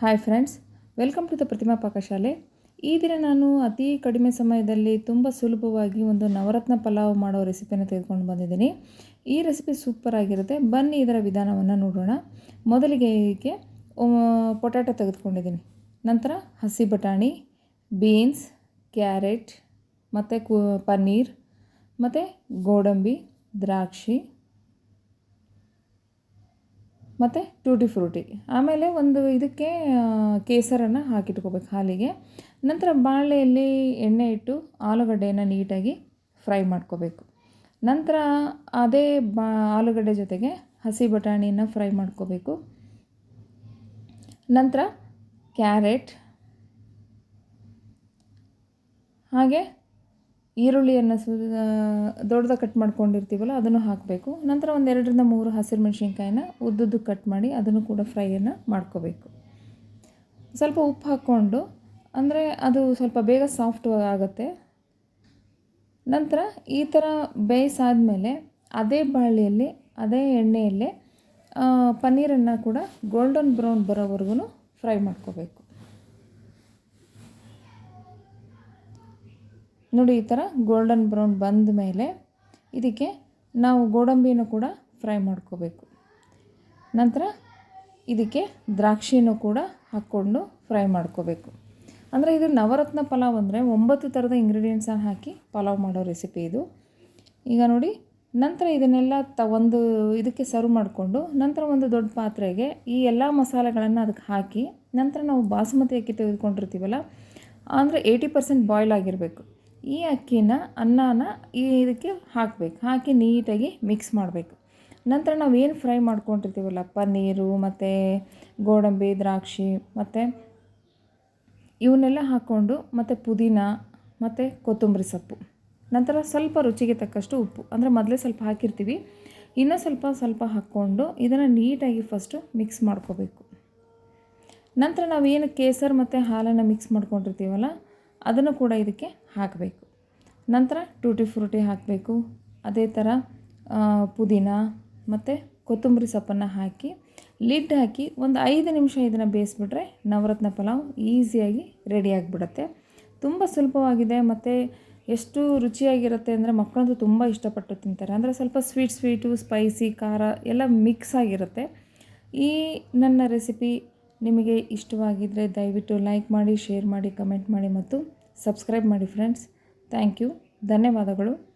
Hi friends welcome to the Prathima Pakashale ಈ ದಿನ ನಾನು ಅತಿ ಕಡಿಮೆ ಸಮಯದಲ್ಲಿ ತುಂಬ ಸುಲಭವಾಗಿ ಒಂದು ನವರತ್ನ ಪಲಾವ್ ಮಾಡೋ ರೆಸಿಪಿಯನ್ನು ತೆಗೆದುಕೊಂಡು ಬಂದಿದ್ದೀನಿ. ಈ ರೆಸಿಪಿ ಸೂಪರ್ ಆಗಿರುತ್ತೆ. ಬನ್ನಿ ಇದರ ವಿಧಾನವನ್ನು ನೋಡೋಣ. ಮೊದಲಿಗೆ ಇದಕ್ಕೆ ಪೊಟ್ಯಾಟೊ ತೆಗೆದುಕೊಂಡಿದ್ದೀನಿ. ನಂತರ ಹಸಿ ಬಟಾಣಿ ಬೀನ್ಸ್ ಕ್ಯಾರೆಟ್ ಮತ್ತು ಕು, ಪನ್ನೀರ್, ಮತ್ತು ಗೋಡಂಬಿ, ದ್ರಾಕ್ಷಿ ಮತ್ತು ಟೂಟಿ ಫ್ರೂಟಿ ಆಮೇಲೆ ಒಂದು ಇದಕ್ಕೆ ಕೇಸರನ್ನು ಹಾಕಿಟ್ಕೋಬೇಕು ಹಾಲಿಗೆ. ನಂತರ ಬಾಳೆಯಲ್ಲಿ ಎಣ್ಣೆ ಇಟ್ಟು ಆಲೂಗಡ್ಡೆಯನ್ನು ನೀಟಾಗಿ ಫ್ರೈ ಮಾಡ್ಕೋಬೇಕು. ನಂತರ ಅದೇ ಬಾ, ಆಲೂಗಡ್ಡೆ ಜೊತೆಗೆ ಹಸಿ ಬಟಾಣಿಯನ್ನು ಫ್ರೈ ಮಾಡ್ಕೋಬೇಕು. ನಂತರ ಕ್ಯಾರೆಟ್, ಹಾಗೆ ಈರುಳ್ಳಿಯನ್ನು ಸು ದೊಡ್ಡದಾಗಿ ಕಟ್ ಮಾಡ್ಕೊಂಡಿರ್ತೀವಲ್ಲ, ಅದನ್ನು ಹಾಕಬೇಕು. ನಂತರ ಒಂದು ಎರಡರಿಂದ ಮೂರು ಹಸಿರು ಮೆಣಸಿನ್ಕಾಯಿನ ಉದ್ದುದ್ದು ಕಟ್ ಮಾಡಿ ಅದನ್ನು ಕೂಡ ಫ್ರೈಯನ್ನು ಮಾಡ್ಕೋಬೇಕು. ಸ್ವಲ್ಪ ಉಪ್ಪು ಹಾಕ್ಕೊಂಡು, ಅಂದರೆ ಅದು ಸ್ವಲ್ಪ ಬೇಗ ಸಾಫ್ಟ್ ಆಗುತ್ತೆ. ನಂತರ ಈ ಥರ ಬೇಯಿಸಾದ್ಮೇಲೆ ಅದೇ ಬಾಳೆಯಲ್ಲಿ, ಅದೇ ಎಣ್ಣೆಯಲ್ಲಿ ಪನ್ನೀರನ್ನು ಕೂಡ ಗೋಲ್ಡನ್ ಬ್ರೌನ್ ಬರೋವರೆಗೂ ಫ್ರೈ ಮಾಡ್ಕೋಬೇಕು. ನೋಡಿ ಈ ಥರ ಗೋಲ್ಡನ್ ಬ್ರೌನ್ ಬಂದ ಮೇಲೆ ಇದಕ್ಕೆ ನಾವು ಗೋಡಂಬಿನೂ ಕೂಡ ಫ್ರೈ ಮಾಡ್ಕೋಬೇಕು. ನಂತರ ಇದಕ್ಕೆ ದ್ರಾಕ್ಷಿನೂ ಕೂಡ ಹಾಕ್ಕೊಂಡು ಫ್ರೈ ಮಾಡ್ಕೋಬೇಕು. ಅಂದರೆ ಇದು ನವರತ್ನ ಪಲಾವ್ ಅಂದರೆ ಒಂಬತ್ತು ಥರದ ಇಂಗ್ರೀಡಿಯೆಂಟ್ಸನ್ನು ಹಾಕಿ ಪಲಾವ್ ಮಾಡೋ ರೆಸಿಪಿ ಇದು. ಈಗ ನೋಡಿ, ನಂತರ ಇದನ್ನೆಲ್ಲ ತ ಒಂದು ಇದಕ್ಕೆ ಸರ್ವ್ ಮಾಡಿಕೊಂಡು ನಂತರ ಒಂದು ದೊಡ್ಡ ಪಾತ್ರೆಗೆ ಈ ಎಲ್ಲ ಮಸಾಲೆಗಳನ್ನು ಅದಕ್ಕೆ ಹಾಕಿ ನಂತರ ನಾವು ಬಾಸುಮತಿ ಅಕ್ಕಿ ತೆಗೆದುಕೊಂಡಿರ್ತೀವಲ್ಲ, ಅಂದರೆ ಏಯ್ಟಿ ಪರ್ಸೆಂಟ್ ಬಾಯ್ಲ್ ಆಗಿರಬೇಕು. ಈ ಅಕ್ಕಿನ ಅನ್ನನ ಈ ಇದಕ್ಕೆ ಹಾಕಬೇಕು. ಹಾಕಿ ನೀಟಾಗಿ ಮಿಕ್ಸ್ ಮಾಡಬೇಕು. ನಂತರ ನಾವು ಏನು ಫ್ರೈ ಮಾಡ್ಕೊಂಡಿರ್ತೀವಲ್ಲ, ಪನ್ನೀರು ಮತ್ತು ಗೋಡಂಬಿ, ದ್ರಾಕ್ಷಿ ಮತ್ತು ಇವನ್ನೆಲ್ಲ ಹಾಕ್ಕೊಂಡು ಮತ್ತು ಪುದೀನ ಮತ್ತು ಕೊತ್ತಂಬರಿ ಸೊಪ್ಪು. ನಂತರ ಸ್ವಲ್ಪ ರುಚಿಗೆ ತಕ್ಕಷ್ಟು ಉಪ್ಪು. ಅಂದರೆ ಮೊದಲೇ ಸ್ವಲ್ಪ ಹಾಕಿರ್ತೀವಿ. ಇನ್ನೂ ಸ್ವಲ್ಪ ಸ್ವಲ್ಪ ಹಾಕ್ಕೊಂಡು ಇದನ್ನು ನೀಟಾಗಿ ಫಸ್ಟು ಮಿಕ್ಸ್ ಮಾಡ್ಕೋಬೇಕು. ನಂತರ ನಾವು ಏನು ಕೇಸರ್ ಮತ್ತು ಹಾಲನ್ನು ಮಿಕ್ಸ್ ಮಾಡ್ಕೊಂಡಿರ್ತೀವಲ್ಲ, ಅದನ್ನು ಕೂಡ ಇದಕ್ಕೆ ಹಾಕಬೇಕು. ನಂತರ ಟೂಟಿ ಫ್ರೂಟಿ ಹಾಕಬೇಕು. ಅದೇ ಥರ ಪುದೀನ ಮತ್ತು ಕೊತ್ತಂಬರಿ ಸೊಪ್ಪನ್ನು ಹಾಕಿ, ಲಿಡ್ ಹಾಕಿ ಒಂದು ಐದು ನಿಮಿಷ ಇದನ್ನು ಬೇಯಿಸ್ಬಿಟ್ರೆ ನವರತ್ನ ಪಲಾವ್ ಈಸಿಯಾಗಿ ರೆಡಿ ಆಗಿಬಿಡುತ್ತೆ. ತುಂಬ ಸುಲಭವಾಗಿದೆ ಮತ್ತು ಎಷ್ಟು ರುಚಿಯಾಗಿರುತ್ತೆ ಅಂದರೆ ಮಕ್ಕಳಂತೂ ತುಂಬ ಇಷ್ಟಪಟ್ಟು ತಿಂತಾರೆ. ಅಂದರೆ ಸ್ವಲ್ಪ ಸ್ವೀಟ್ ಸ್ವೀಟು, ಸ್ಪೈಸಿ, ಖಾರ ಎಲ್ಲ ಮಿಕ್ಸ್ ಆಗಿರುತ್ತೆ. ಈ ನನ್ನ ರೆಸಿಪಿ ನಿಮಗೆ ಇಷ್ಟವಾಗಿದ್ದರೆ ದಯವಿಟ್ಟು ಲೈಕ್ ಮಾಡಿ, ಶೇರ್ ಮಾಡಿ, ಕಮೆಂಟ್ ಮಾಡಿ ಮತ್ತು ಸಬ್ಸ್ಕ್ರೈಬ್ ಮಾಡಿ ಫ್ರೆಂಡ್ಸ್. Thank you. ಧನ್ಯವಾದಗಳು.